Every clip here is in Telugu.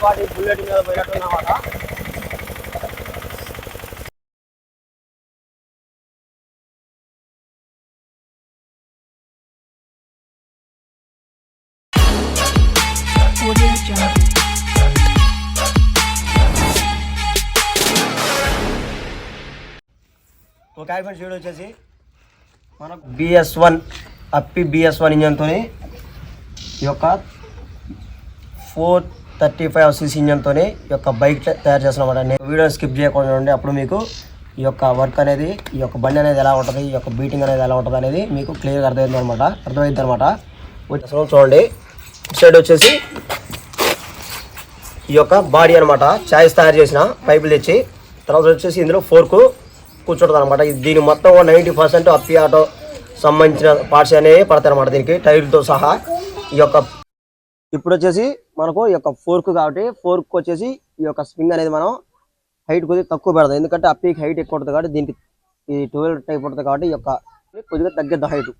పాటి బుల్లెట్ మీద పోయినట్టున్నమాట Audio Jungle. ఒక ఐఫోన్ షీడ్ వచ్చేసి మనకు బిఎస్ వన్ అప్పి బిఎస్ వన్ ఇంజన్తో ఈ యొక్క ఫోర్ థర్టీ ఫైవ్ సీసీ ఇంజన్తో ఈ యొక్క బైక్ తయారు చేస్తున్నామాట నేను వీడియో స్కిప్ చేయకుండా ఉండి అప్పుడు మీకు ఈ యొక్క వర్క్ అనేది ఈ యొక్క బండి అనేది ఎలా ఉంటుంది ఈ యొక్క బీటింగ్ అనేది ఎలా ఉంటుంది అనేది మీకు క్లియర్గా అర్థమైంది అనమాట అర్థమైంది అనమాట చూడండి. ఇటు సైడ్ వచ్చేసి ఈ యొక్క బాడీ అనమాట ఛాయిస్ తయారు చేసిన పైపులు తెచ్చి తర్వాత వచ్చేసి ఇందులో ఫోర్కు కూర్చుంటుంది అనమాట దీని మొత్తం నైంటీ పర్సెంట్ అప్పి ఆటో సంబంధించిన పార్ట్స్ అనేవి పడతాయి అనమాట దీనికి. టైర్తో సహా ఈ యొక్క ఇప్పుడు వచ్చేసి మనకు ఈ యొక్క ఫోర్క్ కాబట్టి ఫోర్క్ వచ్చేసి ఈ యొక్క స్ప్రింగ్ అనేది మనం హైట్ కొద్దిగా తక్కువ పెడతాం. ఎందుకంటే అప్పికి హైట్ ఎక్కువ ఉంటుంది కాబట్టి దీనికి ఇది ట్వెల్వ్ టైప్ ఉంటుంది కాబట్టి ఈ యొక్క కొద్దిగా తగ్గిద్దాం హైట్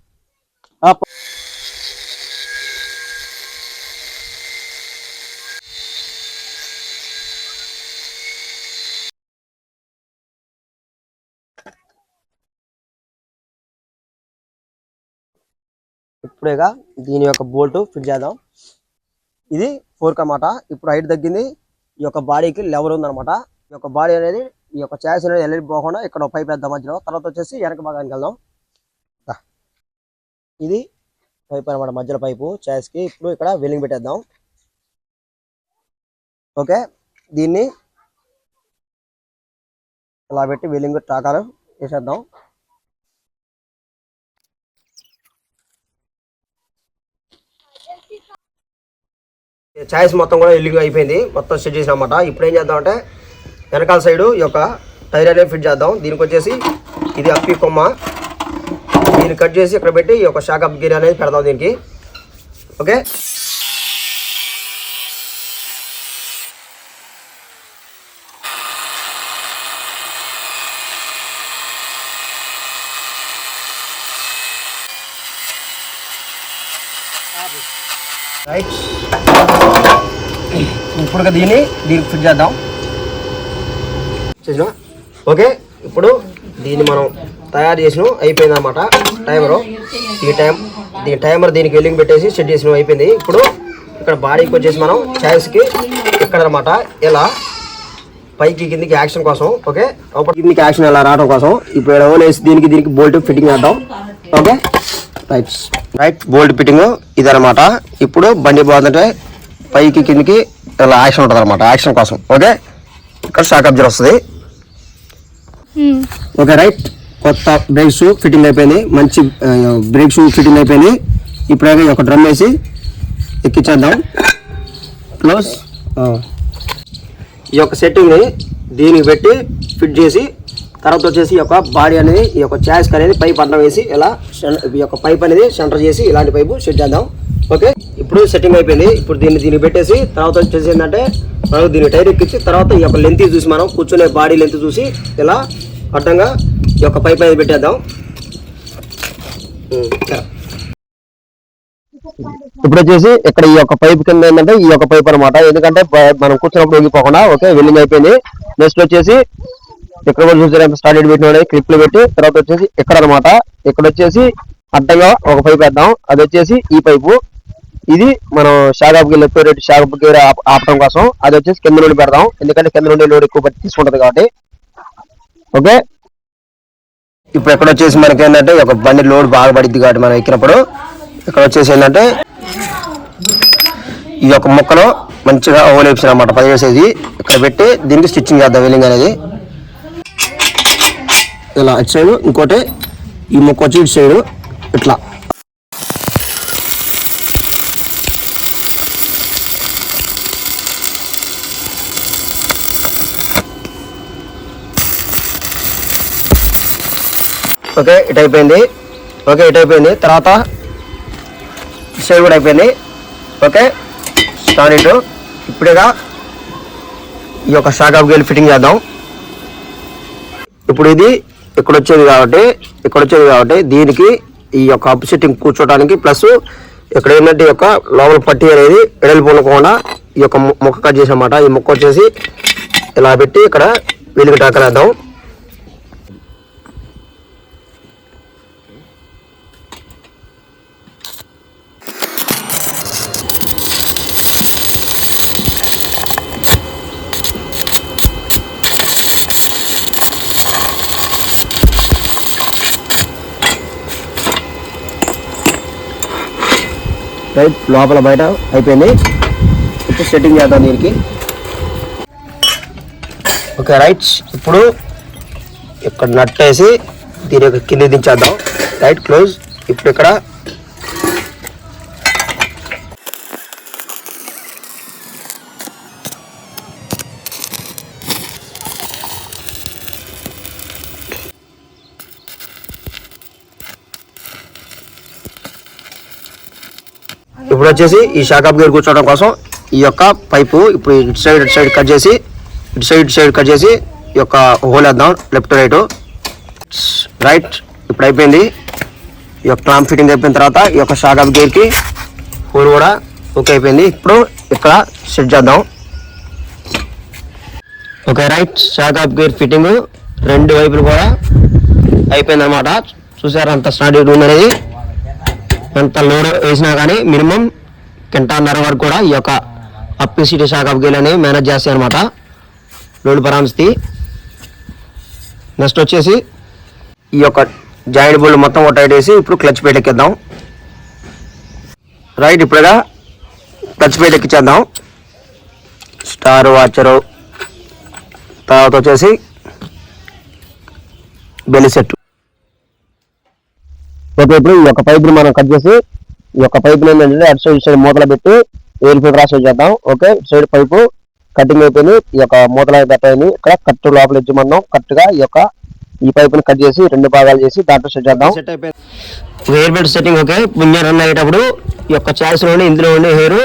ఇప్పుడేగా దీని యొక్క బోల్ట్ ఫిట్ చేద్దాం. ఇది ఫోర్క్ అన్నమాట ఇప్పుడు హైట్ తగ్గింది. ఈ యొక్క బాడీకి లెవెల్ ఉందన్నమాట. ఈ యొక్క బాడీ అనేది ఈ యొక్క ఛాయిస్ అనేది వెళ్ళి పోకుండా ఇక్కడ ఒక పైప్ వేద్దాం మధ్యలో. తర్వాత వచ్చేసి వెనక భాగానికి వెళ్దాం. ఇది పైప్ అనమాట మధ్యలో పైపు ఛాయిస్కి ఇప్పుడు ఇక్కడ వెల్లింగ్ పెట్టేద్దాం. ఓకే. దీన్ని ఇలా పెట్టి వెల్లింగ్ ట్రాకాలు వేసేద్దాం ఛాయిస్ మొత్తం కూడా ఎల్లింగ్ అయిపోయింది. మొత్తం సెట్ చేసిన అనమాట ఇప్పుడు ఏం చేద్దాం అంటే వెనకాల సైడు ఈ యొక్క టైర్ అనేది ఫిట్ చేద్దాం. దీనికి వచ్చేసి ఇది అప్పి కొమ్మ. దీన్ని కట్ చేసి ఇక్కడ పెట్టి ఈ యొక్క షాక్ అప్ గీర్ అనేది పెడదాం దీనికి. ఓకే? రైట్ ఇప్పుడు దీన్ని దీనికి ఫిట్ చేద్దాం. చేసిన ఓకే ఇప్పుడు దీన్ని మనం తయారు చేసిన అయిపోయింది అనమాట టైమరు. ఈ టైం దీని టైమర్ దీనికి వెల్లింగ్ పెట్టేసి సెట్ చేసిన అయిపోయింది. ఇప్పుడు ఇక్కడ బాడీకి వచ్చేసి మనం ఛాయిస్కి ఇక్కడ అనమాట ఇలా పైకి కిందికి యాక్షన్ కోసం ఓకే? అప్పుడు కిందికి యాక్షన్ ఇలా రావడం కోసం ఇప్పుడు ఇక్కడ వేసి దీనికి దీనికి బోల్ట్ ఫిట్టింగ్ చేద్దాం okay? Right right bolt fitting ఇదనమాట ఇప్పుడు బండి బాగుందంటే పైకి కిందికి ఇలా యాక్షన్ ఉంటుంది అనమాట యాక్షన్ కోసం. ఓకే? ఇక్కడ షాక్ అబ్జర్ వస్తుంది. ఓకే రైట్ కొత్త బ్రేక్ షూ ఫిట్టింగ్ అయిపోయింది. మంచి బ్రేక్ షూ ఫిట్టింగ్ అయిపోయింది. ఇప్పుడు ఈ యొక్క డ్రమ్ వేసి ఎక్కించేద్దాం క్లోజ్ ఈ యొక్క సెట్టింగ్ని దీనికి పెట్టి ఫిట్ చేసి తర్వాత వచ్చేసి ఈ యొక్క బాడీ అనేది ఈ యొక్క చాస్క్ అనేది పైప్ అన్నం వేసి ఇలా ఈ యొక్క పైప్ అనేది సెంటర్ చేసి ఇలాంటి పైపు సెట్ చేద్దాం. ఓకే? ఇప్పుడు సెట్టింగ్ అయిపోయింది. ఇప్పుడు దీన్ని దీన్ని పెట్టేసి తర్వాత వచ్చేసి ఏంటంటే మనం దీన్ని టైర్ ఎక్కించి తర్వాత ఈ యొక్క లెంత్ చూసి మనం కూర్చునే బాడీ లెంత్ చూసి ఇలా అడ్డంగా ఈ యొక్క పైప్ అనేది పెట్టేద్దాం. ఇప్పుడు వచ్చేసి ఇక్కడ ఈ యొక్క పైప్ కింద ఏంటంటే ఈ యొక్క పైప్ అనమాట ఎందుకంటే మనం కూర్చున్నప్పుడు వెళ్ళిపోకుండా ఓకే వెల్లింగ్ అయిపోయింది. నెక్స్ట్ వచ్చేసి ఇక్కడ కూడా చూసారు స్టార్టెడ్ పెట్టిన క్లిప్లు పెట్టి తర్వాత వచ్చేసి ఇక్కడ అనమాట ఇక్కడ వచ్చేసి అడ్డంగా ఒక పైపు వేద్దాం. అది వచ్చేసి ఈ పైపు. ఇది మనం షాగాప్కి లెఫ్ట్ రేటు షాగాప్కి ఆపడం కోసం అది వచ్చేసి కింద నుండి పెడదాం. ఎందుకంటే కింద నుండి లోడ్ ఎక్కువ పట్టి తీసుకుంటది కాబట్టి. ఓకే? ఇప్పుడు ఎక్కడ వచ్చేసి మనకి ఏంటంటే ఒక బండి లోడ్ బాగా పడిద్ది కాబట్టి మనం ఎక్కినప్పుడు ఇక్కడ వచ్చేసి ఏంటంటే ఈ యొక్క ముక్కలో మంచిగా ఓలేప్సిన అనమాట పది వేసేది ఇక్కడ పెట్టి దీనికి స్టిచ్చింగ్ చేద్దాం వెల్లింగ్ అనేది. ఇలా అటు సైడ్ ఇంకోటి ఈ మొక్క వచ్చి ఇటు సైడ్ ఇట్లా. ఓకే ఇటు అయిపోయింది. ఓకే ఇటు అయిపోయింది. తర్వాత ఇటు సైడ్ కూడా అయిపోయింది. ఓకే స్టాండ్ ఇటు. ఇప్పుడేగా ఈ యొక్క షాక్ గేల్ ఫిట్టింగ్ చేద్దాం. ఇప్పుడు ఇది ఇక్కడ వచ్చేది కాబట్టి ఇక్కడ వచ్చేది కాబట్టి దీనికి ఈ యొక్క అప్ సెట్టింగ్ కూర్చోడానికి ప్లస్ ఇక్కడ ఏంటంటే ఈ యొక్క లోపల పట్టి అనేది ఎడలిపోకుండా ఈ యొక్క ము- ముక్క కట్ చేసామాట ఈ ముక్క వచ్చేసి ఇలా పెట్టి ఇక్కడ వెలుగు టాకలేద్దాం రైట్ లోపల బయట అయిపోయింది. ఇప్పుడు సెట్టింగ్ చేద్దాం దీనికి. ఓకే రైట్ ఇప్పుడు ఇక్కడ నట్ వేసి దీని యొక్క కింద దించేద్దాం. రైట్ క్లోజ్ ఇప్పుడు ఇక్కడ ఇప్పుడు వచ్చేసి ఈ షాకప్ గేర్ కూర్చోవడం కోసం ఈ యొక్క పైపు ఇప్పుడు ఇటు సైడ్ ఇటు సైడ్ కట్ చేసి ఇటు సైడ్ ఇటు సైడ్ కట్ చేసి ఈ యొక్క హోల్ వేద్దాం. లెఫ్ట్ రైట్ రైట్ ఇప్పుడు అయిపోయింది. ఈ యొక్క క్లాంప్ ఫిట్టింగ్ అయిపోయిన తర్వాత ఈ యొక్క షాకప్ గేర్కి హోల్ కూడా ఓకే అయిపోయింది. ఇప్పుడు ఇక్కడ సెట్ చేద్దాం. Okay right shock up gear fitting రెండు వైపులు కూడా అయిపోయింది అనమాట చూసారా అంత స్టార్ట్ అనేది ఎంత లోడ్ వేసినా కానీ మినిమం కింటాన్నర వరకు కూడా ఈ యొక్క అప్పిసిటీ షాక్ అప్ అనేవి మేనేజ్ చేస్తాయి అనమాట లోడ్ పరామస్తి నెక్స్ట్ వచ్చేసి ఈ యొక్క జాయింట్ బోల్డ్ మొత్తం ఒక టైట్ వేసి ఇప్పుడు క్లచ్ ప్లేట్ ఎక్కిద్దాం. రైట్ ఇప్పుడుగా క్లచ్ ప్లేట్ ఎక్కించేద్దాం స్టార్ వాచరు తర్వాత వచ్చేసి బెలిసెట్ ఓకే ఇప్పుడు ఈ యొక్క పైప్ని మనం కట్ చేసి ఈ యొక్క పైప్ ఏంటంటే అటు సైడ్ సైడ్ మూతలు పెట్టి ఎయిర్ ఫిల్టర్ రాసి చేద్దాం ఓకే సైడ్ పైపు కటింగ్ అయిపోయింది. ఈ యొక్క మూతలు అయితే కట్ అయింది ఇక్కడ కట్ లోపల ఇచ్చి మనం కరెక్ట్గా ఈ యొక్క ఈ పైప్ని కట్ చేసి రెండు భాగాలు చేసి దాంట్లో సెట్ చేద్దాం. సెట్ అయిపోయింది. Air bed setting okay. పుణ్య రన్ అయ్యేటప్పుడు ఈ యొక్క ఛాయిస్ నుండి ఇందులో ఉండి హెయిర్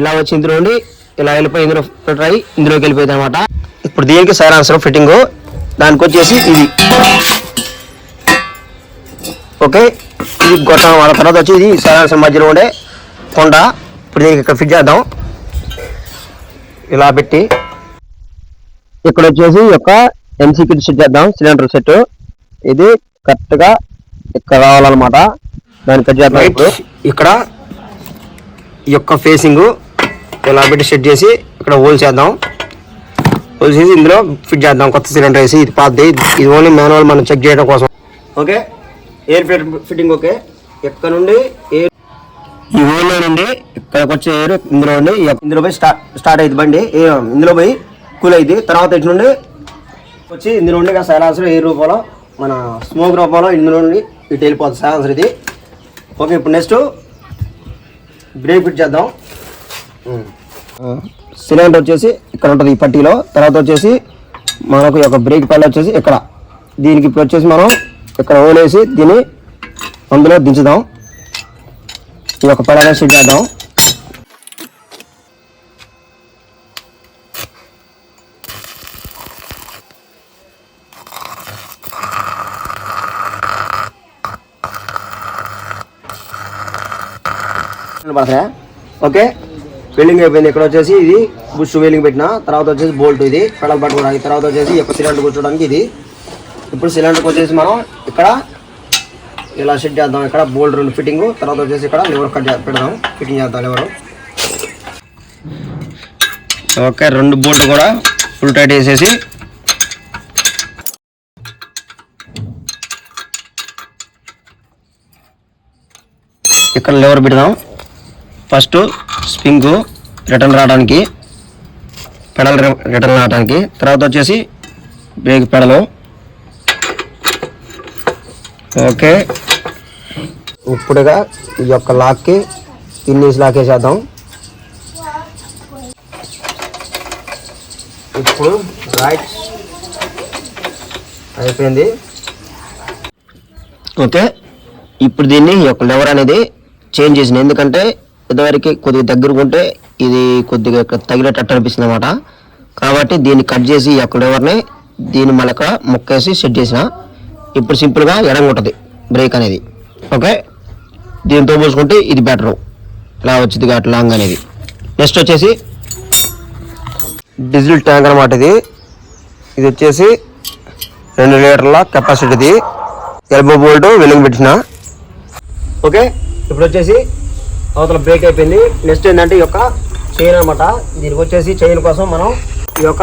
ఇలా వచ్చి ఇందులో ఉండి ఇలా వెళ్ళిపోయి ఇందులో ఫిల్టర్ అయ్యి ఇందులోకి వెళ్ళిపోయింది అనమాట ఇప్పుడు దీనికి సైలెన్సర్ ఫిట్టింగ్. దానికి వచ్చేసి ఇది. ఓకే. ఇది గొట్టం వాళ్ళ తర్వాత వచ్చి ఇది సైలెన్సర్ మధ్యలో ఉండే కొండ. ఇప్పుడు దీనికి ఇక్కడ ఫిట్ చేద్దాం. ఇలా పెట్టి ఇక్కడ వచ్చేసి యొక్క ఎంసీ కిట్ సెట్ చేద్దాం. సిలిండర్ సెట్ ఇది కరెక్ట్గా ఇక్కడ రావాలన్నమాట. దాన్ని కట్ చేద్దాం ఇప్పుడు. ఇక్కడ ఈ యొక్క ఫేసింగ్ ఇలా పెట్టి సెట్ చేసి ఇక్కడ హోల్ చేద్దాం. హోల్ చేసి ఇందులో ఫిట్ చేద్దాం. కొత్త సిలిండర్ వేసి ఇది పాతది. ఇది ఓన్లీ మాన్యువల్ మనం చెక్ చేయడం కోసం. Okay air fit fitting okay. ఎక్కడ నుండి? ఎయిర్ ఈ హోల్లో నుండి ఇక్కడికి వచ్చే ఎయిర్ ఇందులో ఉండి ఇందులో పోయి స్టార్ట్ స్టార్ట్ అయింది బండి. ఇందులో పోయి కూల్ అయింది తర్వాత ఇటు నుండి? వచ్చి ఇందులో ఉండి సైలాన్సర్ ఎయిర్ రూపంలో మన స్మోక్ రూపంలో ఇందులో నుండి ఇటు వెళ్ళిపోతుంది సైలాన్సర్ ఇది. ఓకే ఇప్పుడు నెక్స్ట్ బ్రేక్ ఫిట్ చేద్దాం. సిలిండర్ వచ్చేసి ఇక్కడ ఉంటుంది ఈ పట్టీలో. తర్వాత వచ్చేసి మనకు ఈ యొక్క బ్రేక్ పైన వచ్చేసి ఇక్కడ. దీనికి ఇప్పుడు వచ్చేసి మనం ఇక్కడ ఓలేసి దీన్ని అందులో దించుదాం. ఈ యొక్క పడగా సెట్ చేద్దాం పడతాయా ఓకే. వెల్డింగ్ అయిపోయింది. ఇక్కడ వచ్చేసి ఇది బుష్ వెల్డింగ్ పెట్టిన తర్వాత వచ్చేసి బోల్ట్ ఇది పెడల్ పట్టుకోవడానికి తర్వాత వచ్చేసి ఎక్కువ సిలిండర్ కూర్చోడానికి ఇది. ఇప్పుడు సిలిండర్కి వచ్చేసి మనం ఇక్కడ ఇలా సెట్ చేద్దాం. ఇక్కడ బోల్డ్ రెండు ఫిట్టింగ్ తర్వాత వచ్చేసి ఇక్కడ లివర్ కట్ చే- పెడదాం. ఫిట్టింగ్ చేద్దాం లివర్ ఓకే రెండు బోల్ట్ కూడా ఫుల్ టైట్ వేసేసి ఇక్కడ లివర్ పెడదాం. ఫస్ట్ స్ప్రింగ్ రిటర్న్ రావడానికి పెడల్ రిటర్న్ రావడానికి. తర్వాత వచ్చేసి బ్రేక్ పెడలు ఓకే. ఇప్పుడుగా ఈ యొక్క లాక్కి పిన్నీస్ లాక్ వేసేద్దాం ఇప్పుడు రైట్ అయిపోయింది. ఓకే. ఇప్పుడు దీన్ని ఈ యొక్క లెవర్ అనేది చేంజ్ చేసిన ఎందుకంటే ఇదివరకు కొద్దిగా దగ్గరకు ఉంటే ఇది కొద్దిగా ఇక్కడ తగిలేటట్టు అనిపిస్తుంది అనమాట కాబట్టి దీన్ని కట్ చేసి ఈ యొక్క లెవర్ని దీన్ని మళ్ళీ ఇక్కడ ముక్కేసి సెట్ చేసిన. ఇప్పుడు సింపుల్గా ఎడంగా ఉంటుంది బ్రేక్ అనేది. ఓకే? దీంతో పోసుకుంటే ఇది బెటరు. ఇలా వచ్చింది కాబట్టి లాంగ్ అనేది. నెక్స్ట్ వచ్చేసి డీజిల్ ట్యాంక్ అనమాట ఇది. ఇది వచ్చేసి రెండు లీటర్ల కెపాసిటీది. ఎల్బో బోల్ట్ వెలింగ్ పెట్టిన. ఓకే? ఇప్పుడు వచ్చేసి అవతల బ్రేక్ అయిపోయింది. నెక్స్ట్ ఏంటంటే ఈ యొక్క చైన్ అనమాట దీనికి వచ్చేసి చైన్ కోసం మనం ఈ యొక్క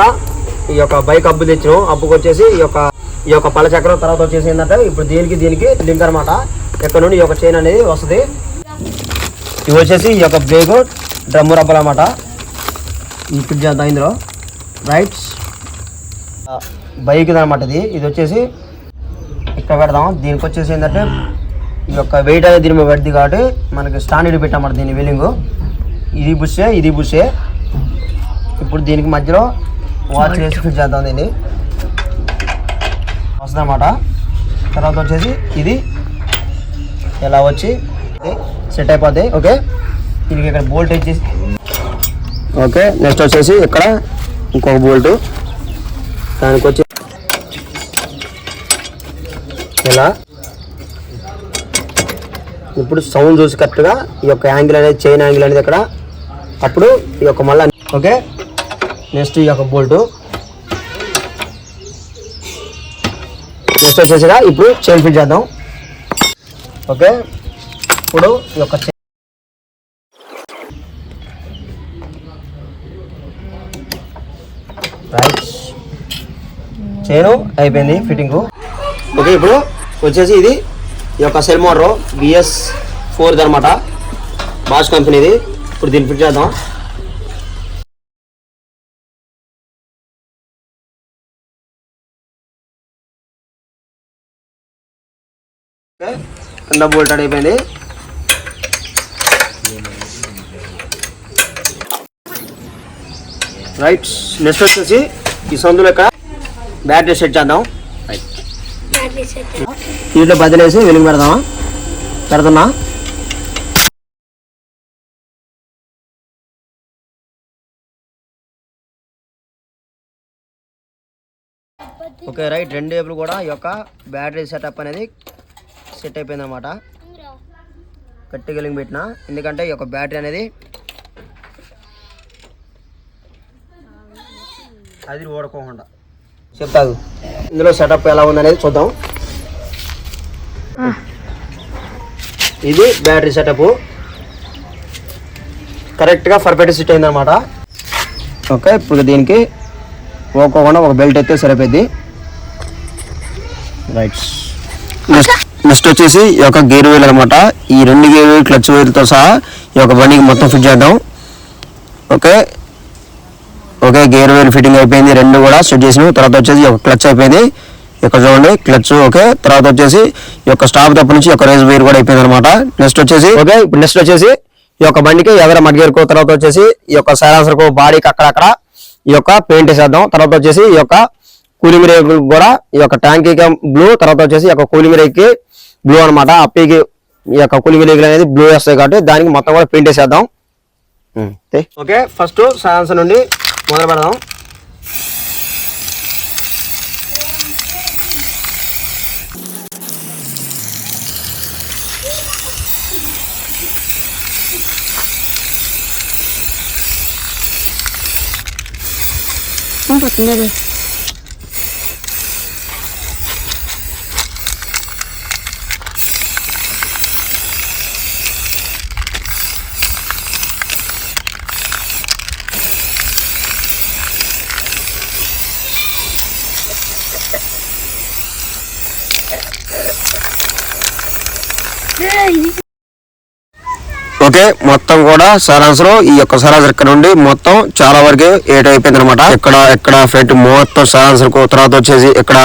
ఈ యొక్క బైక్ అబ్బు తెచ్చినాం. అబ్బుకి వచ్చేసి ఈ యొక్క ఈ యొక్క పల చక్రం తర్వాత వచ్చేసి ఏంటంటే ఇప్పుడు దీనికి దీనికి లింక్ అనమాట ఎక్కడ నుండి ఈ యొక్క చైన్ అనేది వస్తుంది. ఇవి వచ్చేసి ఈ యొక్క బ్రేక్ డ్రమ్ము రబ్బర్ అనమాట ఫిట్ చేద్దాం ఇందులో. రైట్స్ బైక్ అనమాట ఇది. ఇది వచ్చేసి ఇక్కడ పెడదాం. దీనికి వచ్చేసి ఏంటంటే ఈ యొక్క వెయిట్ అనేది దీని పెడుతుంది కాబట్టి మనకి స్టాండర్డ్ పెట్టామన్నమాట దీని వెల్లింగ్ ఇది బుషే ఇది బుషే ఇప్పుడు దీనికి మధ్యలో వాచ్ వేసి ఫిట్ చేద్దాం దీన్ని. వస్తుందన్నమాట. తర్వాత వచ్చేసి ఇది ఇలా వచ్చి సెట్ అయిపోద్ది ఓకే? దీనికి ఇక్కడ బోల్ట్ వచ్చేసి ఓకే నెక్స్ట్ వచ్చేసి ఇక్కడ ఇంకొక బోల్ట్ దానికి వచ్చి ఇలా ఇప్పుడు సౌండ్ చూసి కరెక్ట్గా ఈ యొక్క యాంగిల్ అనేది చైన్ యాంగిల్ అనేది ఇక్కడ అప్పుడు ఈ యొక్క మళ్ళీ ఓకే? నెక్స్ట్ ఈ యొక్క బోల్ట్ నెక్స్ట్ వచ్చేసిగా ఇప్పుడు చైన్ ఫిట్ చేద్దాం. ఓకే? ఇప్పుడు ఈ యొక్క చైన్ రైట్ చైను అయిపోయింది ఫిట్టింగ్ ఓకే ఇప్పుడు వచ్చేసి ఇది ఈ యొక్క సెల్ మోటర్ బిఎస్ ఫోర్ అనమాట బాష్ కంపెనీది ఇప్పుడు దీన్ని ఫిట్ చేద్దాం. కింద బోల్ట్ అయిపోయింది. రైట్ నెక్స్ట్ వచ్చేసి ఈ సందులో ఇక్కడ బ్యాటరీ సెట్ చేద్దాం. దీంట్లో బదిలేసి వెలుగు పెడదామా? పెడుతున్నా. ఓకే రైట్ రెండు వైపులు కూడా ఈ యొక్క బ్యాటరీ సెటప్ అనేది సెట్ అయిపోయింది అనమాట గట్టి వెలుగు పెట్టిన. ఎందుకంటే ఈ యొక్క బ్యాటరీ అనేది అది ఓడుకోకుండా చెప్తాదు ఇందులో సెటప్ ఎలా ఉందనేది చూద్దాం. ఇది బ్యాటరీ సెటప్ కరెక్ట్గా పర్ఫెక్ట్ సెట్ అయిందనమాట ఓకే ఇప్పుడు దీనికి ఓకోకుండా ఒక బెల్ట్ అయితే సరిపోద్ది రైట్ నెక్స్ట్ నెక్స్ట్ వచ్చేసి ఈ యొక్క గేర్ వీల్ అనమాట ఈ రెండు గేర్ వీల్ క్లచ్ వీల్తో సహా ఈ యొక్క బండికి మొత్తం ఫిట్ చేద్దాం okay okay gear wheel fitting అయిపోయింది రెండు కూడా సెట్ చేసినాం తర్వాత వచ్చేసి ఒక క్లచ్ అయిపోయింది ఇక్కడ చూడండి క్లచ్ ఓకే తర్వాత వచ్చేసి ఈ యొక్క స్టాప్ తప్ప నుంచి ఒక రేజ్ వేర్ కూడా అయిపోయింది అనమాట నెక్స్ట్ వచ్చేసి ఓకే ఇప్పుడు నెక్స్ట్ వచ్చేసి ఈ యొక్క బండికి ఎదర మడ్గేరుకో తర్వాత వచ్చేసి ఈ యొక్క సైలెన్సర్ బాడీకి అక్కడక్కడ ఈ యొక్క పెయింట్ వేసేద్దాం తర్వాత వచ్చేసి ఈ యొక్క కూలింగ్ రేక్ కూడా ఈ యొక్క ట్యాంకీకి బ్లూ తర్వాత వచ్చేసి ఈ యొక్క కూలింగ్ రేక్కి బ్లూ అనమాట అప్పికి ఈ యొక్క కూలింగ్ రేకులు అనేది బ్లూ వస్తాయి కాబట్టి దానికి మొత్తం కూడా పెయింట్ వేసేద్దాం ఓకే ఫస్ట్ సైలెన్సర్ నుండి మొదలు పెడదాం. ఓకే మొత్తం కూడా సరాసరి ఈ యొక్క సరాసరి ఇక్కడ నుండి మొత్తం చాలా వరకు ఏట్ అయిపోయింది అనమాట ఇక్కడ ఇక్కడ ఫెట్ మొత్తం సరాసరి తర్వాత వచ్చేసి ఇక్కడ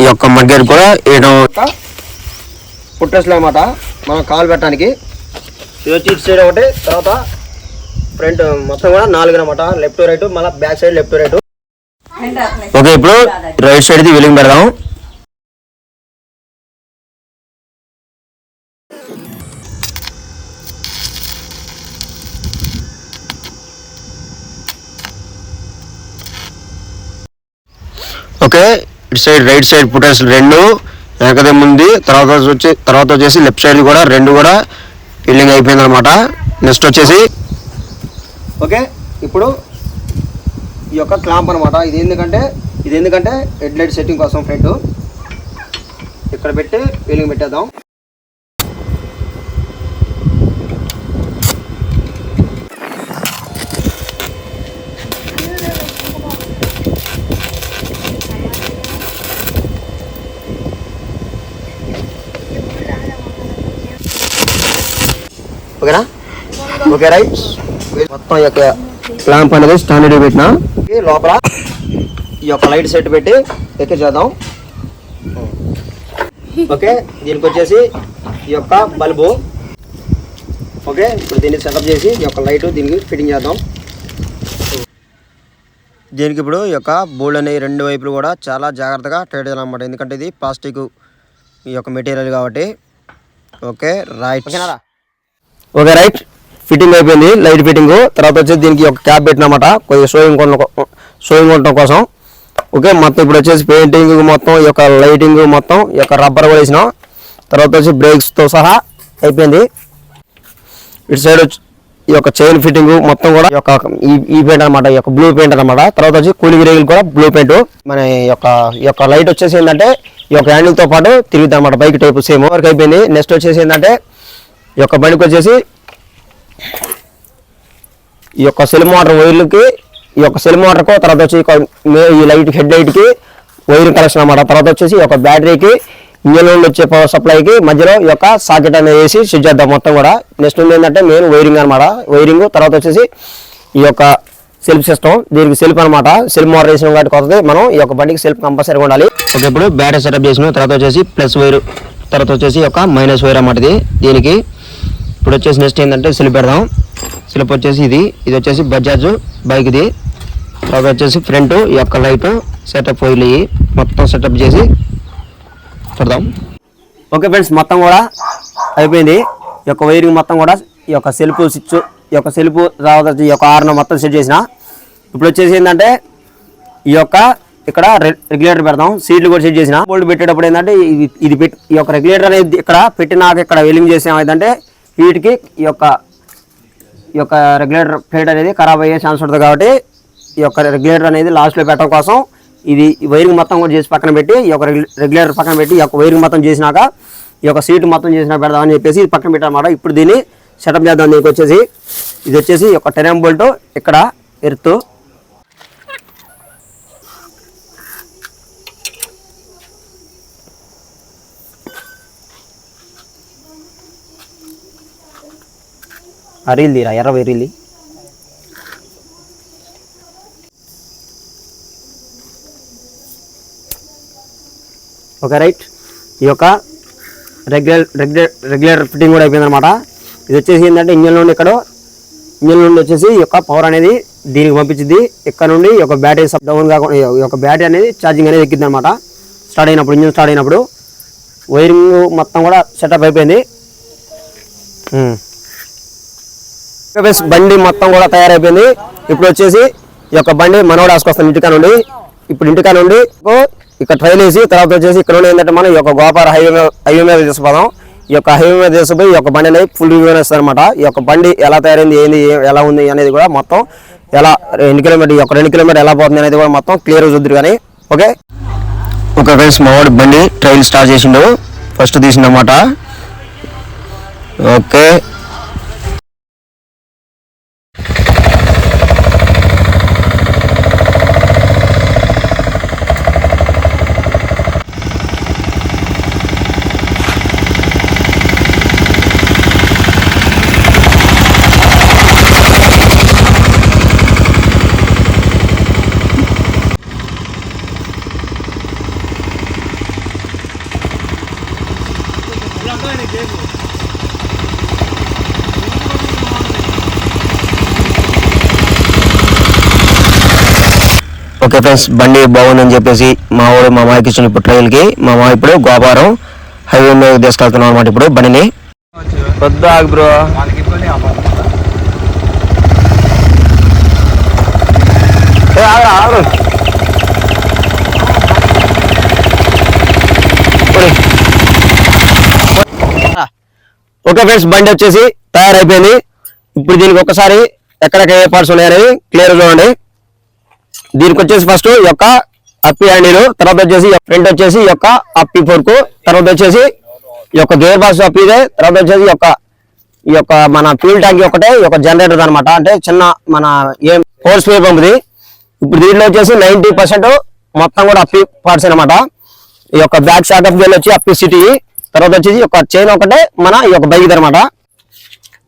ఈ యొక్క మగ్గేది కూడా ఏయడం పుట్టేసలు అనమాట మనం కాలు పెట్టడానికి. ఇది వచ్చి ఇటు సైడ్ ఒకటి తర్వాత ఫ్రంట్ మొత్తం కూడా నాలుగు అనమాట లెఫ్ట్ రైట్ మళ్ళీ back side left right okay ఇప్పుడు రైట్ సైడ్ది వెలింగ్ పెడదాం okay left side right side పుటర్స్ రెండు వెనకదే ఉంది తర్వాత వచ్చి తర్వాత వచ్చేసి లెఫ్ట్ సైడ్ కూడా రెండు కూడా ఫీల్డింగ్ అయిపోయింది అనమాట నెక్స్ట్ వచ్చేసి ఓకే ఇప్పుడు ఈ యొక్క క్లాంప్ అనమాట ఇది ఎందుకంటే ఇది ఎందుకంటే హెడ్ లైట్ సెట్టింగ్ కోసం ఫ్రంట్. ఇక్కడ పెట్టి ఫీలింగ్ పెట్టేద్దాం. ఓకేనా? Okay right. మొత్తం యొక్క ల్యాంప్ అనేది స్టాండర్డ్ పెట్టిన. లోపల ఈ యొక్క లైట్ సెట్ పెట్టి ఎక్కించేద్దాం ఓకే దీనికి వచ్చేసి ఈ యొక్క బల్బు. ఓకే ఇప్పుడు దీన్ని సెటప్ చేసి ఈ యొక్క లైట్ దీనికి ఫిట్టింగ్ చేద్దాం. దీనికి ఇప్పుడు ఈ యొక్క బోల్డ్ అనే రెండు వైపులు కూడా చాలా జాగ్రత్తగా టైట్ చేయాలన్నమాట. ఎందుకంటే ఇది ప్లాస్టిక్ ఈ యొక్క మెటీరియల్ కాబట్టి. Okay right. Okay right. Fitting అయిపోయింది లైట్ ఫిట్టింగ్ తర్వాత వచ్చేసి దీనికి ఒక క్యాప్ పెట్టినమాట. కొద్దిగా షోయింగ్ కొనడం షోయింగ్ కొనడం కోసం. ఓకే మొత్తం ఇప్పుడు వచ్చేసి పెయింటింగ్ మొత్తం ఈ యొక్క లైటింగ్ మొత్తం ఈ యొక్క రబ్బర్ కూడా వేసినాం. తర్వాత వచ్చి బ్రేక్స్తో సహా అయిపోయింది. ఇటు సైడ్ వచ్చి ఈ యొక్క చైన్ ఫిట్టింగ్ మొత్తం కూడా ఈ యొక్క ఈ ఈ పెయింట్ అనమాట ఈ యొక్క బ్లూ పెయింట్ అనమాట తర్వాత వచ్చి కూలింగ్ రేగులు కూడా బ్లూ పెయింట్ మన యొక్క యొక్క లైట్ వచ్చేసి ఏంటంటే ఈ యొక్క హ్యాండిల్తో పాటు తిరుగుతుంది అనమాట బైక్ టైప్ సేమ్ వరకు అయిపోయింది. నెక్స్ట్ వచ్చేసి ఏంటంటే ఈ యొక్క బండికి వచ్చేసి ఈ యొక్క సెల్ మోటార్ వైర్లకి ఈ యొక్క సెల్ మోటార్కు తర్వాత వచ్చి ఈ మే- ఈ లైట్ హెడ్ లైట్కి వైర్ కనెక్షన్ అనమాట తర్వాత వచ్చేసి ఈ యొక్క బ్యాటరీకి ఇంజన్ నుండి వచ్చే పవర్ సప్లైకి మధ్యలో ఈ యొక్క సాకెట్ అనేది వేసి స్విచ్ చేద్దాం మొత్తం కూడా. నెక్స్ట్ ఉంది ఏంటంటే మెయిన్ వైరింగ్ అనమాట వైరింగ్ తర్వాత వచ్చేసి ఈ యొక్క సెల్ఫ్ సిస్టమ్ దీనికి సెల్ఫ్ అనమాట సెల్ఫ్ మోటార్ వేసిన వాటి కొత్తది. మనం ఈ యొక్క బండికి సెల్ఫ్ కంపల్సరీ ఉండాలి. ఓకే ఇప్పుడు బ్యాటరీ సెటప్ చేసిన. తర్వాత వచ్చేసి ప్లస్ వైర్ తర్వాత వచ్చేసి ఒక మైనస్ వైర్ అన్నమాట దీనికి ఇప్పుడు వచ్చేసి నెక్స్ట్ ఏంటంటే స్లిప్ పెడదాం. స్లిప్ వచ్చేసి ఇది ఇది వచ్చేసి బజాజ్ బైక్ ఇది. తర్వాత వచ్చేసి ఫ్రంట్ ఈ యొక్క లైట్ సెటప్ వైర్లు మొత్తం సెటప్ చేసి పెడదాం. ఓకే ఫ్రెండ్స్ మొత్తం కూడా అయిపోయింది. ఈ యొక్క వైరింగ్ మొత్తం కూడా ఈ యొక్క సెల్ఫ్ స్విచ్ ఈ యొక్క సెల్ఫ్ తర్వాత ఈ యొక్క ఆర్న మొత్తం సెట్ చేసిన. ఇప్పుడు వచ్చేసి ఏంటంటే ఈ యొక్క ఇక్కడ రె- రెగ్యులేటర్ పెడదాం. సీట్లు కూడా సెట్ చేసిన. బోల్డ్ పెట్టేటప్పుడు ఏంటంటే ఇది ఇది పెట్టి ఈ యొక్క రెగ్యులేటర్ అనేది ఇక్కడ పెట్టినాక ఇక్కడ వెలింగ్ చేసాం. ఏంటంటే వీటికి ఈ యొక్క ఈ యొక్క రెగ్యులేటర్ ప్లేట్ అనేది ఖరాబ్ అయ్యే ఛాన్స్ ఉంటుంది కాబట్టి ఈ యొక్క రెగ్యులేటర్ అనేది లాస్ట్లో పెట్టడం కోసం ఇది వైరింగ్ మొత్తం కూడా చేసి పక్కన పెట్టి ఈ యొక్క రెగ్యులేటర్ పక్కన పెట్టి ఈ యొక్క వైరింగ్ మొత్తం చేసినాక ఈ యొక్క సీట్ మొత్తం చేసినా పెడదామని చెప్పేసి ఇది పక్కన పెట్టామన్నమాట ఇప్పుడు దీన్ని సెటప్ చేద్దాం దీనికి వచ్చేసి. ఇది వచ్చేసి ఈ యొక్క టెన్ బోల్ట్ ఇక్కడ ఎర్త్ అరిల్దిరా ఎర్ర వెరిల్ది ఓకే రైట్. ఈ యొక్క రెగ్యులర్ రెగ్యులర్ రెగ్యులేటర్ ఫిట్టింగ్ కూడా అయిపోయిందనమాట ఇది వచ్చేసి ఏంటంటే ఇంజన్ నుండి ఇక్కడ ఇంజన్ నుండి వచ్చేసి ఈ యొక్క పవర్ అనేది దీనికి పంపించింది. ఇక్కడ నుండి ఈ యొక్క బ్యాటరీ సబ్ డౌన్ కాకుండా ఈ యొక్క బ్యాటరీ అనేది ఛార్జింగ్ అనేది ఎక్కింది అనమాట స్టార్ట్ అయినప్పుడు ఇంజన్ స్టార్ట్ అయినప్పుడు. వైరింగ్ మొత్తం కూడా సెటప్ అయిపోయింది. Hmm. బండి మొత్తం కూడా తయారైపోయింది. ఇప్పుడు వచ్చేసి ఈ యొక్క బండి మనోడు ఆసుకొస్తాం ఇంటికా నుండి. ఇప్పుడు ఇంటికా నుండి ఇక్కడ ట్రైల్ వేసి తర్వాత వచ్చేసి ఇక్కడ నుండి ఏంటంటే మనం ఈ యొక్క గోపార హైవే మీద హైవే మీద తీసుకుపోదాం. ఈ యొక్క హైవే మీద తీసుకుపోయి ఈ యొక్క బండి అనేది ఫుల్ రివ్యూ అనమాట ఈ యొక్క బండి ఎలా తయారైంది ఏంది ఎలా ఉంది అనేది కూడా మొత్తం ఎలా ఎన్ని కిలోమీటర్ ఈ యొక్క రెండు కిలోమీటర్ ఎలా పోతుంది అనేది కూడా మొత్తం క్లియర్ చూద్దరు కానీ ఓకే? ఓకే ఫ్రెండ్స్ మావాడు బండి ట్రైల్ స్టార్ట్ చేసిండు. ఫస్ట్ తీసిండమాట ఓకే. ఓకే ఫ్రెండ్స్ బండి బాగుందని చెప్పేసి మా వాడు మా మాయకి ఇచ్చిన ఇప్పుడు ట్రైల్కి మా మా ఇప్పుడు గోపారం హైవే మీద తీసుకెళ్తున్నాం అనమాట ఇప్పుడు బండిని. ఆగు బ్రో. ఆగురా, ఆగు. పోనీ. ఓకే ఫ్రెండ్స్ బండి వచ్చేసి తయారైపోయింది. ఇప్పుడు దీనికి ఒకసారి ఎక్కడెక్కడ ఏ పార్ట్స్ ఉన్నాయని క్లియర్ చూడండి. దీనికి వచ్చేసి ఫస్ట్ ఈ యొక్క అప్పి హ్యాండిల్ తర్వాత వచ్చేసి ఫ్రంట్ వచ్చేసి ఈ యొక్క అప్పి ఫోర్కు తర్వాత వచ్చేసి ఈ యొక్క గేర్ బాక్స్ అప్పిదే తర్వాత వచ్చేసి ఈ యొక్క ఈ యొక్క మన ఫ్యూల్ ట్యాంక్ ఒకటే ఈ యొక్క జనరేటర్ అన్నమాట. అంటే చిన్న మన ఏం ఫోర్స్ స్పీడ్ పంపుది ఇప్పుడు దీంట్లో వచ్చేసి నైన్టీ పర్సెంట్ మొత్తం కూడా అప్పి పార్ట్స్ అన్నమాట. ఈ యొక్క బ్యాక్ షాకప్ గేర్ వచ్చి అప్పి సిటీ. తర్వాత వచ్చేసి ఒక చైన్ ఒకటే మన ఈ యొక్క బైక్ అనమాట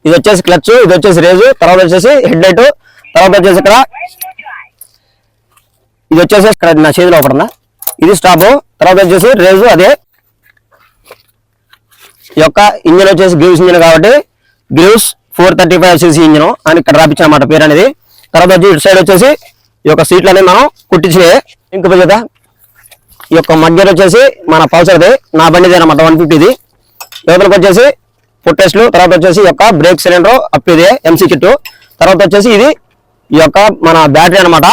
ఇది వచ్చేసి క్లచ్ ఇది వచ్చేసి రేజు తర్వాత వచ్చేసి హెడ్ లైట్ తర్వాత వచ్చేసి ఇక్కడ ఇది వచ్చేసి ఇక్కడ నా చేతిలో ఒకటి ఇది స్టాప్ తర్వాత వచ్చేసి రేజు అదే. ఈ యొక్క ఇంజిన్ వచ్చేసి గ్రీవ్స్ ఇంజిన్ కాబట్టి Greaves four thirty five CC engine అని ఇక్కడ రాపించిన అన్నమాట పేరు అనేది. తర్వాత వచ్చి ఇటు సైడ్ వచ్చేసి ఈ యొక్క సీట్లు అనేది మనం కుట్టించినాయి. ఇంక కదా? ఈ యొక్క మగ్గర్ వచ్చేసి మన పల్సర్ది. నా బండిది అనమాట వన్ ఫిఫ్టీది లోపలికి వచ్చేసి ఫుట్టెస్ట్లు తర్వాత వచ్చేసి ఈ యొక్క బ్రేక్ సిలిండర్ అప్ ఇది ఎంసీ కిట్ తర్వాత వచ్చేసి ఇది ఈ యొక్క మన బ్యాటరీ అనమాట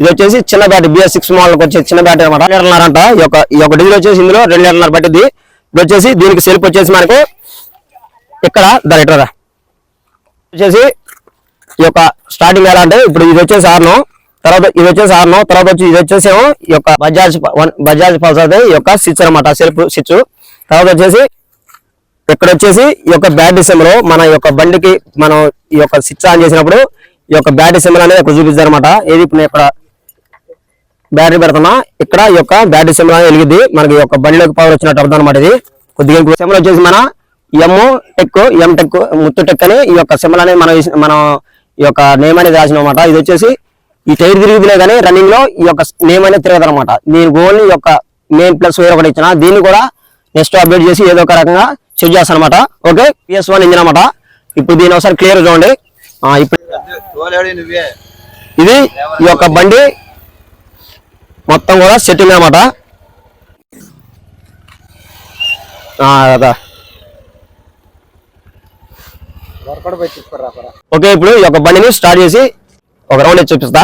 ఇది వచ్చేసి చిన్న బ్యాటరీ బిఎస్ సిక్స్ మోడల్కి వచ్చే చిన్న బ్యాటరీ అనమాట లీటర్న్నర ఈ యొక్క ఈ యొక్క డీజిల్ వచ్చేసి ఇందులో రెండు లీటర్న్నర పట్టింది ఇది వచ్చేసి దీనికి సెల్ఫ్ వచ్చేసి మనకు ఇక్కడ దా వచ్చేసి ఈ యొక్క స్టార్టింగ్ ఎలా అంటే ఇప్పుడు ఇది వచ్చేసి ఆర్ను తర్వాత ఇది వచ్చేసి ఆర్నో తర్వాత వచ్చి ఇది వచ్చేసేమో ఈ యొక్క బజాజ్ వన్- బజాజ్ పల్సర్ ఈ యొక్క స్విచ్ అనమాట సెల్ఫ్ స్విచ్ తర్వాత వచ్చేసి ఇక్కడ వచ్చేసి ఈ యొక్క బ్యాటరీ సిమ్లో మన యొక్క బండికి మనం ఈ యొక్క స్విచ్ ఆన్ చేసినప్పుడు ఈ యొక్క బ్యాటరీ సిమ్ అనేది ఇక్కడ చూపిస్తారు అనమాట ఏది ఇప్పుడు నేను ఇక్కడ బ్యాటరీ పెడుతున్నా ఇక్కడ ఈ యొక్క బ్యాటరీ సిమ్ అనేది వెలిగిద్ది మనకి ఈ యొక్క బండిలోకి పవర్ వచ్చినట్టు అర్థం అనమాట ఇది కొద్దిగా ఇంకో వచ్చేసి మన M tech M tech Muthu tech అని ఈ యొక్క సిమ్ అనేది మనం మనం ఈ యొక్క నేమ్ అనేది రాసిన అనమాట ఇది వచ్చేసి ఈ టైర్ తిరుగుతులే కానీ రన్నింగ్లో ఈ యొక్క నేమ్ అనేది తిరగదు అనమాట నేను ఓన్లీ ఈ యొక్క మెయిన్ ప్లస్ వేరే ఒకటి ఇచ్చిన. దీన్ని కూడా నెక్స్ట్ అప్డేట్ చేసి ఏదో ఒక రకంగా చెక్ చేస్తాను అనమాట ఓకే పిఎస్ వన్ ఇంజిన్ అనమాట ఇప్పుడు దీని ఒకసారి క్లియర్ చూడండి. ఇప్పుడు ఇది ఈ యొక్క బండి మొత్తం కూడా సెట్టింగ్ అనమాట ఓకే ఇప్పుడు ఈ యొక్క బండిని స్టార్ట్ చేసి ఒక రౌండ్ చూపిస్తా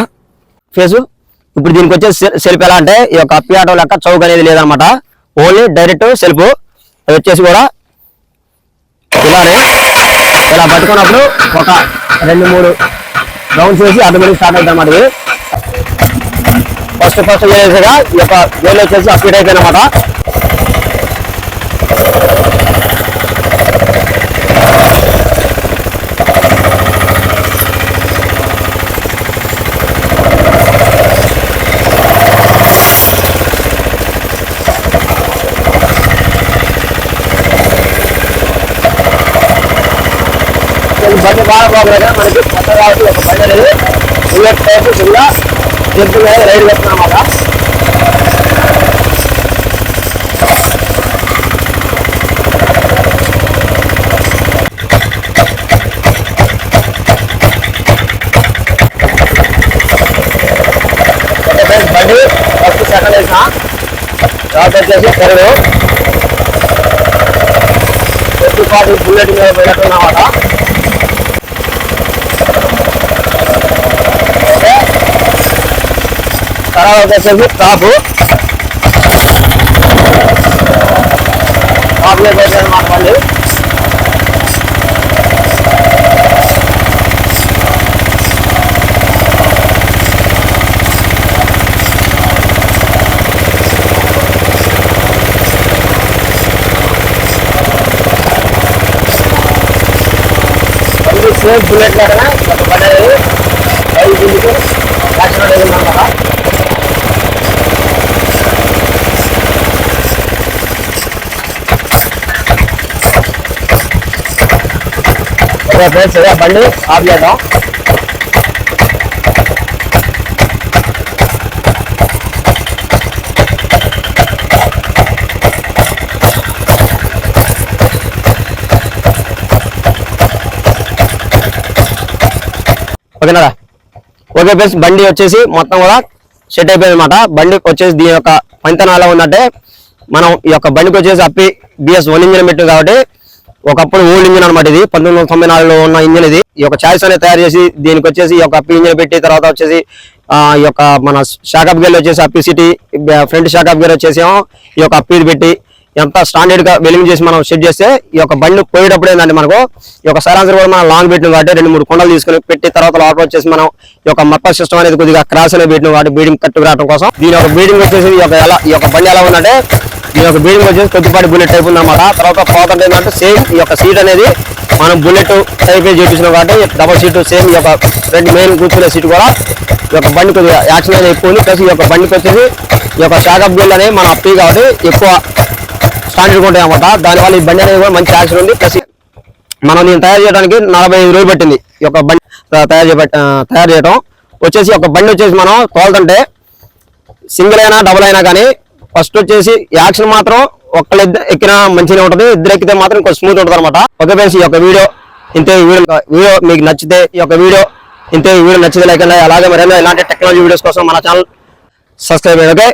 ఫేసు ఇప్పుడు దీనికి వచ్చే సెల్ఫ్ ఎలా అంటే ఈ యొక్క అప్పి ఆటో లెక్క చౌక్ అనేది లేదనమాట ఓన్లీ డైరెక్ట్ సెల్ఫ్ అది వచ్చేసి కూడా ఇలానే ఇలా పట్టుకున్నప్పుడు ఒక రెండు మూడు రౌండ్స్ వేసి ఆటోమేటిక్ స్టార్ట్ అవుతుంది అనమాట ఇది ఫస్ట్ ఫస్ట్ చేసేగా ఈ యొక్క గేర్ వచ్చేసి అప్డేట్ అయిపోయింది అనమాట బండి బాగా బాగుంది మనకి కొత్త కాబట్టి ఒక బండి అనేది బుల్లెట్ టైప్ కింద జంప్ మీద రైడ్ వెళ్తున్నాం అన్నమాట ఓకే ఫ్రెండ్స్, బండి ఫస్ట్ సెకండ్ వేసిన తర్వాత వచ్చేసి థర్డ్ ఎప్పుడు పాటు బుల్లెట్ మీద వెళ్ళట్టున్నమాట ఓకే తర్వాత వచ్చేసి టాప్ టాప్ మీద అనమాట మళ్ళీ. సేమ్ బుల్లెట్ లాగా ఒక బండి ఐదు ఓకే ఫ్రెండ్స్ బండి ఆఫ్ చేద్దాం ఓకేనా ఓకే ఫ్రెండ్స్ బండి వచ్చేసి మొత్తం కూడా సెట్ అయిపోయింది అనమాట బండి వచ్చేసి దీని యొక్క పనితనం ఉన్నట్టే ఉందంటే మనం ఈ యొక్క బండికి వచ్చేసి అప్పి బిఎస్ వన్ ఇంజిన్ పెట్టింది కాబట్టి ఒకప్పుడు ఓల్డ్ ఇంజిన్ అనమాట ఇది. పంతొమ్మిది వందల తొంభై నాలుగులో ఉన్న ఇంజిన్ ఇది. ఈ యొక్క చాయిస్ అనేది తయారు చేసి దీనికి వచ్చేసి ఈ యొక్క అప్పి ఇంజిన్ పెట్టి తర్వాత వచ్చేసి ఆ, ఈ యొక్క మన షాకప్ గేర్ వచ్చేసి అప్పి city front shock up gear వచ్చేసేమో ఈ యొక్క అప్పీది పెట్టి ఎంత స్టాండర్డ్గా వెలింగ్ చేసి మనం సెట్ చేస్తే ఈ యొక్క బండి పోయేటప్పుడు ఏంటంటే మనకు ఈ యొక్క సరాసరి కూడా మనం లాంగ్ పెట్టిన కాబట్టి రెండు మూడు కొండలు తీసుకుని పెట్టి తర్వాత లోపల వచ్చేసి మనం ఈ యొక్క మొత్తం సిస్టమ్ అనేది కొద్దిగా క్రాస్ అనేది పెట్టిన వాటి బీడింగ్ కట్టు రావడం కోసం దీని యొక్క బీడింగ్ వచ్చేసి ఈ యొక్క ఎలా ఈ యొక్క బండి ఎలా ఉందంటే ఈ యొక్క బీడింగ్ వచ్చేసి కొద్దిపాటి బుల్లెట్ టైప్ ఉందన్నమాట తర్వాత పోతుంటే ఏంటంటే సేమ్ ఈ యొక్క సీట్ అనేది మనం బుల్లెట్ టైప్ చేపించిన కాబట్టి డబల్ సీట్ సేమ్ ఈ యొక్క రెండు మెయిన్ కూర్చునే సీట్ కూడా ఈ యొక్క బండి కొద్దిగా యాక్షన్ అనేది ఎక్కువ ఉంది ప్లస్ ఈ యొక్క బండికి వచ్చేసి ఈ యొక్క షాకప్ బిల్ అనేది మన ఫ్రీ కాబట్టి ఎక్కువ స్టాండర్డ్ ఉంటాయి అనమాట దానివల్ల ఈ బండి అనేది కూడా మంచి యాక్షన్ ఉంది. ప్లస్ మనం దీన్ని తయారు చేయడానికి నలభై ఐదు రోజులు పట్టింది. ఈ యొక్క బండి తయారు చేయ తయారు చేయడం వచ్చేసి ఒక బండి వచ్చేసి మనం తోలుతుంటే సింగిల్ అయినా డబుల్ అయినా కానీ ఫస్ట్ వచ్చేసి యాక్షన్ మాత్రం ఒక్కళ్ళు ఎక్కినా మంచిగా ఉంటుంది. ఇద్దరు ఎక్కితే మాత్రం కొంచెం స్మూత్ ఉంటుంది అనమాట ఓకే ఫ్రెండ్స్ ఈ యొక్క వీడియో ఇంతే వీడియో వీడియో మీకు నచ్చితే ఈ యొక్క వీడియో ఇంతే వీడియో నచ్చితే లేకుండా అలాగే మరేమో ఇలాంటి టెక్నాలజీ వీడియోస్ కోసం మన ఛానల్ సబ్స్క్రైబ్ ఓకే?